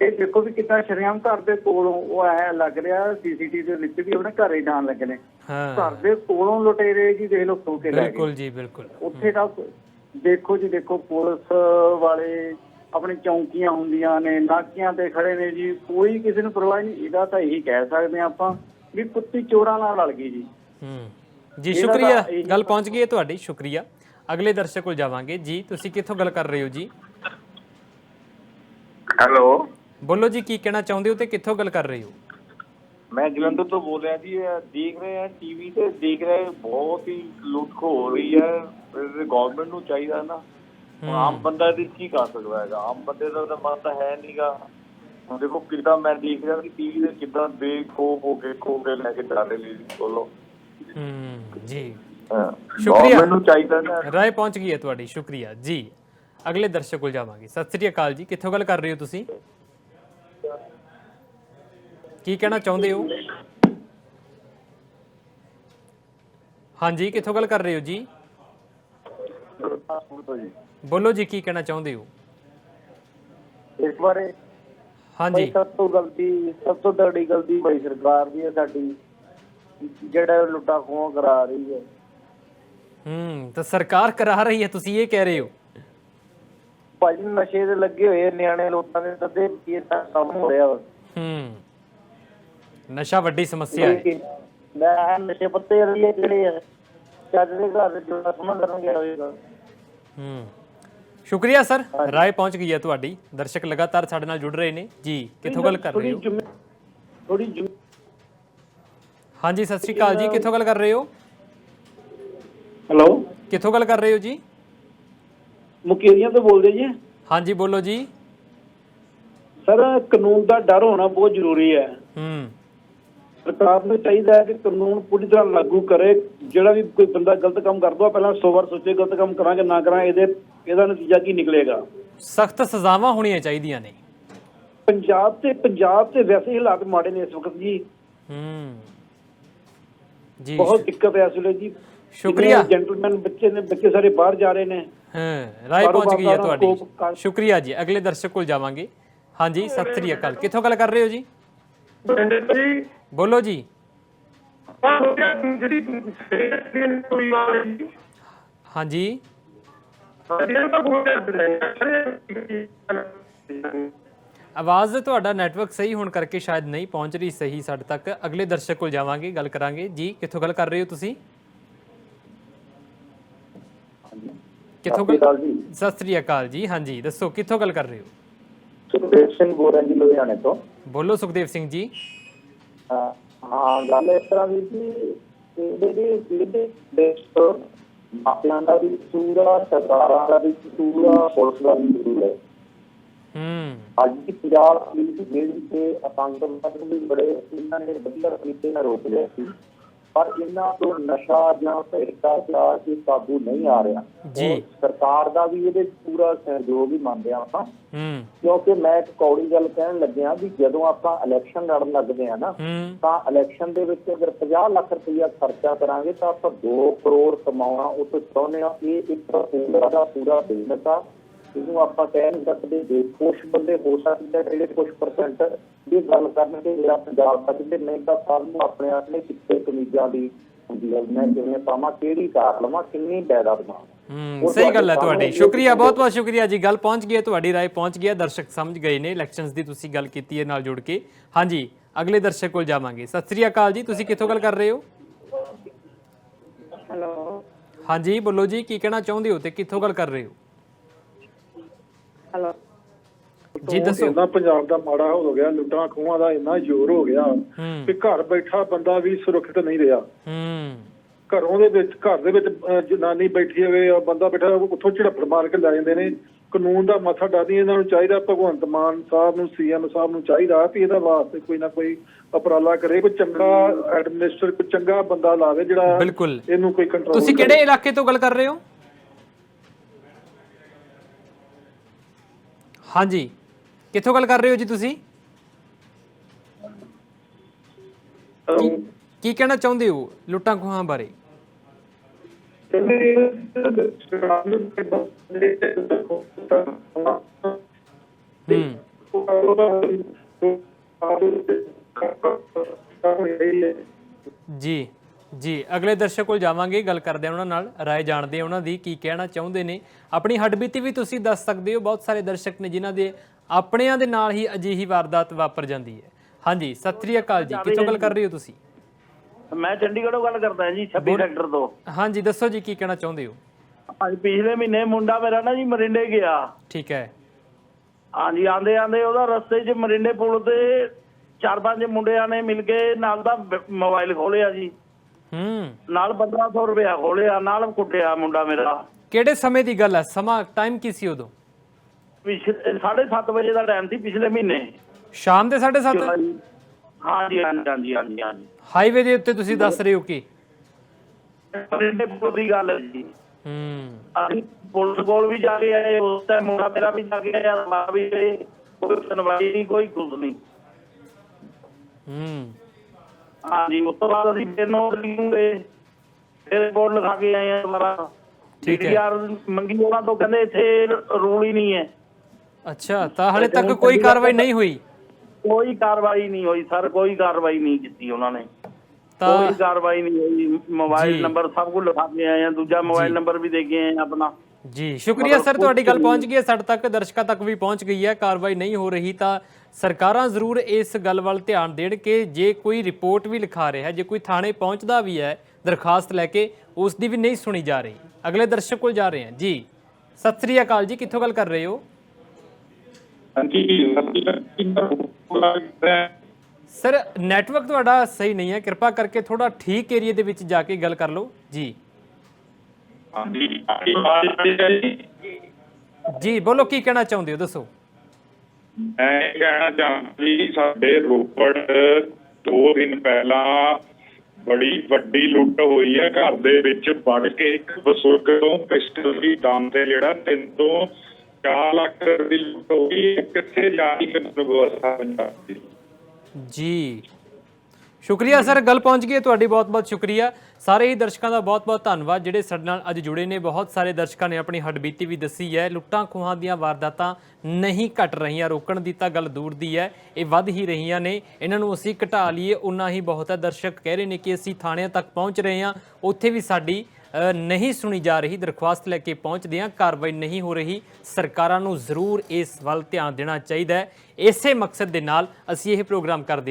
ਇਹ ਦੇਖੋ ਵੀ ਕਿੰਨਾ ਸ਼ਰੇਆਮ ਘਰ ਦੇ ਕੋਲੋਂ ਉਹ ਐ ਲੱਗ ਰਿਹਾ ਸੀਸੀਟੀਵੀ ਦੇ ਵਿੱਚ ਵੀ ਉਹਨੇ ਘਰੇ ਜਾਣ ਲੱਗੇ ਨੇ। ਹਾਂ। ਘਰ ਦੇ ਕੋਲੋਂ ਲੁਟੇਰੇ ਜੀ ਦੇਖ ਲਓ ਖੋ ਕੇ ਲੈ ਗਏ। ਬਿਲਕੁਲ ਜੀ ਬਿਲਕੁਲ। ਉੱਥੇ ਤਾਂ ਦੇਖੋ ਜੀ ਦੇਖੋ ਪੁਲਿਸ ਵਾਲੇ ਆਪਣੀ ਚੌਂਕੀਆਂ ਹੁੰਦੀਆਂ ਨੇ ਨਾਕਿਆਂ ਤੇ ਖੜੇ ਨੇ ਜੀ ਕੋਈ ਕਿਸੇ ਨੂੰ ਪਰਵਾਹ ਨਹੀਂ ਇਹਦਾ ਤਾਂ ਇਹੀ ਕਹਿ ਸਕਦੇ ਆਪਾਂ ਵੀ ਕੁੱਤੀ ਚੋਰਾਂ ਨਾਲ ਰਲ ਗਈ ਜੀ। ਹੂੰ। ਜੀ ਇਹਦਾ ਸ਼ੁਕਰੀਆ। ਤਾਂ ਇਹੀ- ਗੱਲ ਪਹੁੰਚ ਗਈ ਹੈ ਤੁਹਾਡੀ ਸ਼ੁਕਰੀਆ। ਅਗਲੇ ਦਰਸ਼ਕ ਕੋਲ ਜਾਵਾਂਗੇ। ਜੀ ਤੁਸੀਂ ਕਿੱਥੋਂ ਗੱਲ ਕਰ ਰਹੇ ਹੋ ਜੀ? ਹੈਲੋ। ਬੋਲੋ ਜੀ ਕੀ ਕਹਿਣਾ ਚਾਹੁੰਦੇ ਹੋ ਤੇ ਕਿੱਥੋਂ ਗੱਲ ਕਰ ਰਹੇ ਹੋ? ਮੈਂ ਜਲੰਧਰ ਤੋਂ ਬੋਲ ਰਿਹਾ ਜੀ ਇਹ ਦੇਖ ਰਹੇ ਆ ਟੀਵੀ ਤੇ ਦੇਖ ਰਹੇ ਬਹੁਤ ਹੀ ਲੁੱਟ ਖੋ ਹੋ ਰਹੀ ਹੈ ਗਵਰਨਮੈਂਟ ਨੂੰ ਚਾਹੀਦਾ ਨਾ। ਹੁਣ ਆਮ ਬੰਦਾ ਇਹਦੇ 'ਚ ਕੀ ਕਰ ਸਕਦਾ ਹੈਗਾ? ਆਮ ਬੰਦੇ ਦਾ ਤਾਂ ਮਨ ਤਾਂ ਹੈ ਨਹੀਂਗਾ ਹੁਣ ਦੇਖੋ ਕਿੱਦਾਂ ਮੈਂ ਦੇਖ ਰਿਹਾ ਕਿ ਟੀਵੀ ਤੇ ਕਿੱਦਾਂ ਬੇਖੋ ਹੋ ਕੇ ਖੋ ਕੇ ਲੈ ਕੇ ਨੇ ਜੀ ਬੋਲੋ। ਹੂੰ ਜੀ। ਸ਼ੁਕਰੀਆ ਸ਼ੁਕਰੀਆ। ਗਵਰਨਮੈਂਟ ਨੂੰ ਚਾਹੀਦਾ ਨਾ। ਰਾਏ ਪਹੁੰਚ ਗਈ ਹੈ ਤੁਹਾਡੀ ਸ਼ੁਕਰੀਆ। ਜੀ ਅਗਲੇ ਦਰਸ਼ਕ ਕੋਲ ਜਾਵਾਂਗੇ। ਸਤਿ ਸ੍ਰੀ ਅਕਾਲ ਜੀ ਕਿੱਥੋਂ ਗੱਲ ਕਰ ਰਹੇ ਹੋ ਤੁਸੀਂ? ਕੀ ਕਹਿਣਾ ਚਾਹੁੰਦੇ ਹੋ? ਹਾਂਜੀ ਕਿੱਥੋਂ ਗੱਲ ਕਰ ਰਹੇ ਹੋ ਜੀ? ਬੋਲੋ ਜੀ ਕੀ ਕਹਿਣਾ ਚਾਹੁੰਦੇ ਹੋ? ਇਸ ਬਾਰੇ ਹਾਂਜੀ। ਸਭ ਤੋਂ ਗਲਤੀ ਸਭ ਤੋਂ ਵੱਡੀ ਗਲਤੀ ਬਈ ਸਰਕਾਰ ਦੀ ਹੈ ਸਾਡੀ ਜਿਹੜਾ ਲੁੱਟਾ ਖੋਹ ਕਰਾ ਰਹੀ ਹੈ। ਹੂੰ ਤਾਂ ਸਰਕਾਰ ਕਰਾ ਰਹੀ ਹੈ ਤੁਸੀਂ ਇਹ ਕਹਿ ਰਹੇ ਹੋ? ਭਾਜੀ ਨਸ਼ੇ ਦੇ ਲੱਗੇ ਹੋਏ ਨਿਆਣੇ ਲੋਕਾਂ ਦੇ ਤਦੇ ਇਹ ਤਾਂ ਕੰਮ ਹੋ ਰਿਹਾ ਵਾ। ਹੂੰ। ਨਸ਼ਾ ਵੱਡੀ ਸਮੱਸਿਆ ਹੈ। ਮੈਂ ਨਸ਼ੇ ਪੱਤੇ ਵਾਲੇ ਜਿਹੜੇ ਆ ਚੱਜ ਦੇ ਘਰ ਦੇ ਜੋੜਾ ਸਮਾਂ ਕਰਨਗੇ ਹੋਏਗਾ ਹੂੰ ਸ਼ੁਕਰੀਆ ਸਰ ਰਾਏ ਪਹੁੰਚ ਗਈ ਹੈ ਤੁਹਾਡੀ। ਦਰਸ਼ਕ ਲਗਾਤਾਰ ਸਾਡੇ ਨਾਲ ਜੁੜ ਰਹੇ ਨੇ। ਜੀ ਕਿੱਥੋਂ ਗੱਲ ਕਰ ਰਹੇ ਹੋ? ਥੋੜੀ ਜ਼ਿੰਮੇ- ਹਾਂਜੀ ਸਤਿ ਸ੍ਰੀ ਅਕਾਲ ਜੀ। ਕਿੱਥੋਂ ਗੱਲ ਕਰ ਰਹੇ ਹੋ? ਹੈਲੋ? ਕਿੱਥੋਂ ਗੱਲ ਕਰ ਰਹੇ ਹੋ ਜੀ? ਮੁਕੇਰੀਆਂ ਤੋਂ ਬੋਲਦੇ ਜੀ। ਹਾਂਜੀ ਬੋਲੋ ਜੀ। ਸਰ ਕਾਨੂੰਨ ਦਾ ਡਰ ਹੋਣਾ ਬਹੁਤ ਜ਼ਰੂਰੀ ਹੈ। ਹੂੰ। ਸਰਕਾਰ ਨੂੰ ਚਾਹੀਦਾ ਹੈ ਕਿ ਕਾਨੂੰਨ ਪੂਰੀ ਤਰ੍ਹਾਂ ਲਾਗੂ ਕਰੇ। ਜਿਹੜਾ ਵੀ ਕੋਈ ਬੰਦਾ ਗਲਤ ਕੰਮ ਕਰਦਾ ਪਹਿਲਾਂ 100 ਵਾਰ ਸੋਚੇ ਗਲਤ ਕੰਮ ਕਰਾਂਗੇ ਨਾ ਕਰਾਂ ਇਹਦੇ ਇਹਦਾ ਨਤੀਜਾ ਕੀ ਨਿਕਲੇਗਾ? ਸਖਤ ਸਜ਼ਾਵਾਂ ਹੋਣੀਆਂ ਚਾਹੀਦੀਆਂ ਨੇ। ਪੰਜਾਬ ਤੇ ਪੰਜਾਬ ਤੇ ਵੈਸੇ ਹੀ ਹਾਲਾਤ ਮਾੜੇ ਨੇ ਇਸ ਵਕਤ ਜੀ। ਹੂੰ। ਜੀ ਬਹੁਤ ਦਿੱਕਤ ਹੈ ਇਸ ਵੇਲੇ ਜੀ। ਸ਼ੁਕਰੀਆ। ਜੈਂਟਲਮੈਨ ਬੱਚੇ ਨੇ ਬੱਚੇ ਸਾਰੇ ਬਾਹਰ ਜਾ ਰਹੇ ਨੇ। ਹਾਂ ਰਾਏ ਪਹੁੰਚ ਗਈ ਹੈ ਤੁਹਾਡੀ। ਸ਼ੁਕਰੀਆ ਜੀ ਅਗਲੇ ਦਰਸ਼ਕ ਕੋਲ ਜਾਵਾਂਗੇ। ਹਾਂਜੀ ਸਤਿ ਸ੍ਰੀ ਅਕਾਲ। ਕਿੱਥੋਂ ਗੱਲ ਕਰ ਰਹੇ ਹੋ ਜੀ? ਜੀ। ਬੋਲੋ ਜੀ। ਜਿਹੜੀ ਕੋਈ ਵਾਲੀ ਹਾਂਜੀ। ਆਵਾਜ਼ ਤੁਹਾਡਾ ਨੈਟਵਰਕ ਸਹੀ ਹੋਣ ਕਰਕੇ ਸ਼ਾਇਦ ਨਹੀਂ ਪਹੁੰਚ ਰਹੀ ਸਹੀ ਸਾਡੇ ਤੱਕ। ਅਗਲੇ ਦਰਸ਼ਕ ਕੋਲ ਜਾਵਾਂਗੇ ਗੱਲ ਕਰਾਂਗੇ। ਜੀ ਕਿੱਥੋਂ ਗੱਲ ਕਰ ਰਹੇ ਹੋ ਤੁਸੀਂ? ਕਿੱਥੋਂ ਗੱਲ ਸਤਿ ਸ੍ਰੀ ਅਕਾਲ ਜੀ। ਹਾਂਜੀ ਦੱਸੋ ਕਿੱਥੋਂ ਗੱਲ ਕਰ ਰਹੇ ਹੋ? ਸੁਖਦੇਵ ਸਿੰਘ ਬੋਲ ਰਿਹਾ ਜੀ ਲੁਧਿਆਣੇ ਤੋਂ। ਬੋਲੋ ਸੁਖਦੇਵ ਸਿੰਘ ਜੀ। ਹਾਂ ਹਾਂ, ਗੱਲ ਇਸ ਤਰ੍ਹਾਂ ਦੀ ਕਿ ਇਹਦੇ ਇਹਦੇ ਦੇਸ਼ ਤੋਂ ਮਾਪਿਆਂ ਦਾ ਵੀ ਪੂਰਾ ਸਰਕਾਰਾਂ ਦਾ ਵੀ ਪੂਰਾ ਪੁਲਿਸ ਦਾ ਵੀ ਹੈ ਹੂੰ। ਅੱਜ ਦੀ ਪੰਜਾਬ ਪੁਲਿਸ ਜਿਹੜੀ ਤੇ ਆਤੰਕਵਾਦ ਨੂੰ ਵੀ ਬੜੇ ਇਹਨਾਂ ਨੇ ਵਧੀਆ ਤਰੀਕੇ ਨਾਲ ਰੋਕ ਲਿਆ ਸੀ। ਪਰ ਇਹਨਾਂ ਤੋਂ ਨਸ਼ਾ ਜਾਂ ਭ੍ਰਿਸ਼ਟਾਚਾਰ ਤੇ ਕਾਬੂ ਨਹੀਂ ਆ ਰਿਹਾ। ਜੀ। ਸਰਕਾਰ ਦਾ ਵੀ ਇਹਦੇ ਪੂਰਾ ਸਹਿਯੋਗ ਹੀ ਮੰਨਦੇ ਹਾਂ ਆਪਾਂ। ਹੂੰ। ਕਿਉਂਕਿ ਮੈਂ ਇੱਕ ਕੌੜੀ ਗੱਲ ਕਹਿਣ ਲੱਗਿਆ ਵੀ ਜਦੋਂ ਆਪਾਂ ਇਲੈਕਸ਼ਨ ਲੜਨ ਲੱਗਦੇ ਆ ਨਾ ਤਾਂ ਇਲੈਕਸ਼ਨ ਦੇ ਵਿੱਚ ਅਗਰ 50 ਲੱਖ ਰੁਪਇਆ ਖਰਚਾ ਕਰਾਂਗੇ ਤਾਂ ਆਪਾਂ 2 ਕਰੋੜ ਕਮਾਉਣਾ ਉਹ ਤੋਂ ਚਾਹੁੰਦੇ ਆ ਇਹ ਇੱਕ ਪੂਰਾ ਦਾ ਪੂਰਾ ਬਿਜ਼ਨਸ ਆ। ਇਹਨੂੰ ਆਪਾਂ ਕਹਿ ਨਹੀਂ ਸਕਦੇ ਜੇ ਕੁਝ ਬੰਦੇ ਹੋ ਸਕਦੇ ਆ ਜਿਹੜੇ ਕੁਝ ਪਰਸੈਂਟ ਇਹ ਗੱਲ ਕਰਨਗੇ ਜਿਹੜਾ ਪੰਜਾਬ ਤੱਕ ਦੇ ਨਹੀਂ ਤਾਂ ਸਭ ਨੂੰ ਆਪਣੇ ਆਪਣੇ ਕਿੱਤੇ ਕਮੀਜ਼ਾਂ ਦੀ ਹੁੰਦੀ ਹੈ ਮੈਂ ਕਿਵੇਂ ਪਾਵਾਂ ਕਿਹੜੀ ਕਾਰ ਲਵਾਂ ਕਿੰਨੀ ਬੈਦਾ ਬਣਾ ਹੂੰ ਸਹੀ ਗੱਲ ਹੈ ਤੁਹਾਡੀ ਸ਼ੁਕਰੀਆ ਬਹੁਤ ਬਹੁਤ ਸ਼ੁਕਰੀਆ ਜੀ ਗੱਲ ਪਹੁੰਚ ਗਈ ਹੈ ਤੁਹਾਡੀ رائے ਪਹੁੰਚ ਗਈ ਹੈ ਦਰਸ਼ਕ ਸਮਝ ਗਏ ਨੇ ਇਲੈਕਸ਼ਨਸ ਦੀ ਤੁਸੀਂ ਗੱਲ ਕੀਤੀ ਹੈ ਨਾਲ ਜੁੜ ਕੇ ਹਾਂਜੀ ਅਗਲੇ ਦਰਸ਼ਕ ਕੋਲ ਜਾਵਾਂਗੇ ਸਤਿ ਸ੍ਰੀ ਅਕਾਲ ਜੀ ਤੁਸੀਂ ਕਿੱਥੋਂ ਗੱਲ ਕਰ ਰਹੇ ਹੋ ਹੈਲੋ ਹਾਂਜੀ ਬੋਲੋ ਜੀ ਕੀ ਕਹਿਣਾ ਚਾਹੁੰਦੇ ਹੋ ਤੇ ਕਿੱਥੋਂ ਗੱਲ ਕਰ ਰਹੇ ਹੋ ਹੈਲੋ। ਜੀ ਦੱਸੋ। ਇੰਨਾ ਪੰਜਾਬ ਦਾ ਮਾੜਾ ਹੋ ਗਿਆ ਲੁੱਟਾਂ ਖੋਹਾਂ ਦਾ ਇੰਨਾ ਜ਼ੋਰ ਹੋ ਗਿਆ ਕਿ ਘਰ ਬੈਠਾ ਬੰਦਾ ਵੀ ਸੁਰੱਖਿਅਤ ਨਹੀਂ ਰਿਹਾ। ਹੂੰ। ਘਰੋਂ ਦੇ ਵਿੱਚ ਘਰ ਦੇ ਵਿੱਚ ਜਨਾਨੀ ਬੈਠੀ ਹੋਵੇ ਜਾਂ ਬੰਦਾ ਬੈਠਾ ਉੱਥੋਂ ਝੜਪੜ ਮਾਰ ਕੇ ਲੈ ਜਾਂਦੇ ਨੇ। ਕਾਨੂੰਨ ਦਾ ਮੱਥਾ ਡਾਦੀ ਇਹਨਾਂ ਨੂੰ ਚਾਹੀਦਾ ਭਗਵੰਤ ਮਾਨ ਸਾਹਿਬ ਨੂੰ ਸੀਐਮ ਸਾਹਿਬ ਨੂੰ ਚਾਹੀਦਾ ਵੀ ਇਹਦਾ ਵਾਸਤੇ ਕੋਈ ਨਾ ਕੋਈ ਉਪਰਾਲਾ ਕਰੇ ਕੋਈ ਚੰਗਾ ਐਡਮਿਨਿਸਟਰ ਕੋਈ ਚੰਗਾ ਬੰਦਾ ਲਾਵੇ ਜਿਹੜਾ ਇਹਨੂੰ ਕੋਈ ਕੰਟਰੋਲ ਤੁਸੀਂ ਕਿਹੜੇ ਇਲਾਕੇ ਤੋਂ ਗੱਲ ਕਰ ਰਹੇ ਹੋ? ਹਾਂਜੀ। ਕਿੱਥੋਂ ਗੱਲ ਕਰ ਰਹੇ ਹੋ ਜੀ ਤੁਸੀਂ? ਕੀ- ਕੀ ਕਹਿਣਾ ਚਾਹੁੰਦੇ ਹੋ ਲੁੱਟਾਂ ਖੋਹਾਂ ਬਾਰੇ? ਹੂੰ। ਜੀ। ਜੀ ਅਗਲੇ ਦਰਸ਼ਕ ਕੋਲ ਜਾਵਾਂਗੇ ਗੱਲ ਕਰਦੇ ਹਾਂ ਉਹਨਾਂ ਨਾਲ ਰਾਏ ਜਾਣਦੇ ਹਾਂ ਉਹਨਾਂ ਦੀ ਕੀ ਕਹਿਣਾ ਚਾਹੁੰਦੇ ਨੇ। ਆਪਣੀ ਹੱਡਬੀਤੀ ਵੀ ਤੁਸੀਂ ਦੱਸ ਸਕਦੇ ਹੋ ਬਹੁਤ ਸਾਰੇ ਦਰਸ਼ਕ ਨੇ ਜਿਨ੍ਹਾਂ ਦੇ ਆਪਣਿਆਂ ਦੇ ਨਾਲ ਹੀ ਅਜਿਹੀ ਵਾਰਦਾਤ ਵਾਪਰ ਜਾਂਦੀ ਹੈ। ਹਾਂਜੀ ਸਤਿ ਸ੍ਰੀ ਅਕਾਲ ਜੀ ਕਿੱਥੋਂ ਗੱਲ ਕਰ ਰਹੇ ਹੋ ਤੁਸੀਂ? ਮੈਂ ਚੰਡੀਗੜ੍ਹੋਂ ਗੱਲ ਕਰਦਾ ਜੀ 26 ਸੈਕਟਰ ਤੋਂ। ਹਾਂਜੀ ਦੱਸੋ ਜੀ ਕੀ ਕਹਿਣਾ ਚਾਹੁੰਦੇ ਹੋ? ਅੱਜ ਪਿਛਲੇ ਮਹੀਨੇ ਮੁੰਡਾ ਮੇਰਾ ਨਾ ਜੀ ਮਰਿੰਡੇ ਗਿਆ। ਠੀਕ ਹੈ। ਹਾਂਜੀ ਆਂਦੇ ਆਂਦੇ ਉਹਦਾ ਰਸਤੇ 'ਚ ਮਰਿੰਡੇ ਪੁਲ ਤੇ ਚਾਰ ਪੰਜ ਮੁੰਡਿਆਂ ਨੇ ਮਿਲ ਕੇ ਨਾਲ ਦਾ ਮੋਬਾਈਲ ਖੋਲਿਆ ਜੀ। ਹੂੰ। ਨਾਲ 1500 ਰੁਪਇਆ ਖੋਲਿਆ ਨਾਲ ਕੁੱਟਿਆ ਮੁੰਡਾ ਮੇਰਾ। ਕਿਹੜੇ ਸਮੇਂ ਦੀ ਗੱਲ ਹੈ ਸਮਾਂ ਟਾਈਮ ਕੀ ਸੀ ਉਦੋਂ? ਪਿਛਲੇ 7:30 ਵਜੇ ਦਾ ਟਾਈਮ ਸੀ ਪਿਛਲੇ ਮਹੀਨੇ। ਸ਼ਾਮ ਦੇ 7:30 ਹਾਂਜੀ ਹਾਂਜੀ ਹਾਂਜੀ ਹਾਂਜੀ ਹਾਈਵੇ ਦੇ ਉੱਤੇ ਤੁਸੀਂ ਦੱਸ ਰਹੇ ਹੋ ਕਿ? ਮਰਿੰਡੇ ਪੁਲ ਦੀ ਗੱਲ ਹੈ ਜੀ। ਹੂੰ। ਅਸੀਂ ਪੁਲਿਸ ਕੋਲ ਵੀ ਜਾ ਕੇ ਆਏ ਉਸ ਟਾਈਮ ਮੁੰਡਾ ਮੇਰਾ ਵੀ ਜਾ ਕੇ ਆਇਆ ਮਾਂ ਵੀ ਕੋਈ ਸੁਣਵਾਈ ਨਹੀਂ ਕੋਈ ਕੁਝ ਨਹੀਂ। ਹੂੰ। ਹਾਂਜੀ ਉਸ ਤੋਂ ਬਾਅਦ ਅਸੀਂ ਫਿਰ ਨੋਟ ਲਿਖੂਗੇ ਫਿਰ ਰਿਪੋਰਟ ਲਿਖਾ ਕੇ ਆਏ ਆ ਦੁਬਾਰਾ। ਠੀਕ ਹੈ। ਯਾਰ ਮੰਗੀ ਉਹਨਾਂ ਤੋਂ ਕਹਿੰਦੇ ਇੱਥੇ ਰੂਲ ਹੀ ਨਹੀਂ ਹੈ। ਅੱਛਾ ਤਾਂ ਹਲੇ ਤੱਕ ਕੋਈ ਕਾਰਵਾਈ ਨਹੀਂ ਹੋਈ? ਕੋਈ ਕਾਰਵਾਈ ਨਹੀਂ ਹੋਈ ਸਰ ਕੋਈ ਕਾਰਵਾਈ ਨਹੀਂ ਕੀਤੀ ਉਹਨਾਂ ਨੇ। ਤਾਂ ਕੋਈ ਕਾਰਵਾਈ ਨਹੀਂ ਹੋਈ। ਜੀ। ਮੋਬਾਈਲ ਨੰਬਰ ਸਭ ਕੁਝ ਲਿਖਾ ਕੇ ਆਏ ਆ। ਦੂਜਾ ਮੋਬਾਈਲ ਨੰਬਰ ਵੀ ਦੇ ਕੇ ਆਏ ਆ ਆਪਣਾ। ਜੀ ਸ਼ੁਕਰੀਆ ਸਰ ਤੁਹਾਡੀ ਗੱਲ ਪਹੁੰਚ ਗਈ ਹੈ। ਸਾਡੇ ਤੱਕ ਦਰਸ਼ਕਾਂ ਤੱਕ ਵੀ ਪਹੁੰਚ ਗਈ ਹੈ। ਕਾਰਵਾਈ ਨਹੀਂ ਹੋ ਰਹੀ ਤਾਂ ਸਰਕਾਰਾਂ ਜ਼ਰੂਰ ਇਸ ਗੱਲ ਵੱਲ ਧਿਆਨ ਦੇਣ ਕਿ ਜੇ ਕੋਈ ਰਿਪੋਰਟ ਵੀ ਲਿਖਾ ਰਿਹਾ ਹੈ ਜੇ ਕੋਈ ਥਾਣੇ ਪਹੁੰਚਦਾ ਵੀ ਹੈ ਦਰਖਾਸਤ ਲੈ ਕੇ ਉਸ ਦੀ ਵੀ ਨਹੀਂ ਸੁਣੀ ਜਾ ਰਹੀ। ਅਗਲੇ ਦਰਸ਼ਕ ਕੋਲ ਜਾ ਰਹੇ ਹਾਂ। ਜੀ ਸਤਿ ਸ੍ਰੀ ਅਕਾਲ ਜੀ ਕਿੱਥੋਂ ਗੱਲ ਕਰ ਰਹੇ ਹੋ? ਸਰ ਨੈਟਵਰਕ ਤੁਹਾਡਾ ਸਹੀ ਨਹੀਂ ਹੈ। ਕਿਰਪਾ ਕਰਕੇ ਥੋੜਾ ਠੀਕ ਏਰੀਆ ਦੇ ਵਿੱਚ ਜਾ ਕੇ ਗੱਲ ਕਰ ਲਓ। ਜੀ। ਜੀ ਬੋਲੋ ਕੀ ਕਹਿਣਾ ਚਾਹੁੰਦੇ ਹੋ? ਦੱਸੋ। ਮੈਂ ਕਹਿਣਾ ਚਾਹੁੰਦਾ ਜੀ, ਸਾਡੇ ਰੋਪੜ ਦੋ ਦਿਨ ਪਹਿਲਾਂ ਬੜੀ ਵੱਡੀ ਲੁੱਟ ਹੋਈ ਹੈ। ਘਰ ਦੇ ਵਿੱਚ ਵੜ ਕੇ ਇੱਕ ਬਜ਼ੁਰਗ ਤੋਂ ਪਿਸਟਲ ਦੀ ਦਮ ਤੇ ਜਿਹੜਾ 3 ਤੋਂ 4 ਲੱਖ ਰੁਪਏ ਦੀ ਲੁੱਟ ਹੋਈ, ਇਹ ਕਿੱਥੇ ਜਾ ਰਹੀ ਹੈ? ਵਿਵਸਥਾ ਪੰਜਾਬ ਦੀ। ਜੀ। ਸ਼ੁਕਰੀਆ ਸਰ, ਗੱਲ ਪਹੁੰਚ ਗਈ ਹੈ, ਤੁਹਾਡੀ ਬਹੁਤ-ਬਹੁਤ ਸ਼ੁਕਰੀਆ। ਸਾਰੇ ਹੀ ਦਰਸ਼ਕਾਂ ਦਾ ਬਹੁਤ-ਬਹੁਤ ਧੰਨਵਾਦ, ਜਿਹੜੇ ਸਾਡੇ ਨਾਲ ਅੱਜ ਜੁੜੇ ਨੇ। ਬਹੁਤ ਸਾਰੇ ਦਰਸ਼ਕਾਂ ਨੇ ਆਪਣੀ ਹੱਡਬੀਤੀ ਵੀ ਦੱਸੀ ਹੈ, ਲੁੱਟਾਂ ਖੋਹਾਂ ਦੀਆਂ ਵਾਰਦਾਤਾਂ ਨਹੀਂ ਘਟ ਰਹੀਆਂ, ਰੋਕਣ ਦੀ ਤਾਂ ਗੱਲ ਦੂਰ ਦੀ ਹੈ, ਇਹ ਵੱਧ ਹੀ ਰਹੀਆਂ ਨੇ। ਇਹਨਾਂ ਨੂੰ ਅਸੀਂ ਘਟਾ ਲਈਏ ਉਨਾ ਹੀ ਬਹੁਤ ਹੈ। ਦਰਸ਼ਕ ਕਹਿ ਰਹੇ ਨੇ ਕਿ ਅਸੀਂ ਥਾਣਿਆਂ ਤੱਕ ਪਹੁੰਚ ਰਹੇ ਹਾਂ, ਉੱਥੇ ਵੀ ਸਾਡੀ ਨਹੀਂ ਸੁਣੀ ਜਾ ਰਹੀ, ਦਰਖਾਸਤ ਲੈ ਕੇ ਪਹੁੰਚਦੇ ਹਾਂ। ਕਾਰਵਾਈ ਨਹੀਂ ਹੋ ਰਹੀ, ਸਰਕਾਰਾਂ ਨੂੰ ਜ਼ਰੂਰ ਇਸ ਵੱਲ ਧਿਆਨ ਦੇਣਾ ਚਾਹੀਦਾ ਹੈ। ਇਸੇ ਮਕਸਦ ਦੇ ਨਾਲ ਅਸੀਂ ਇਹ ਪ੍ਰੋਗਰਾਮ ਕਰਦੇ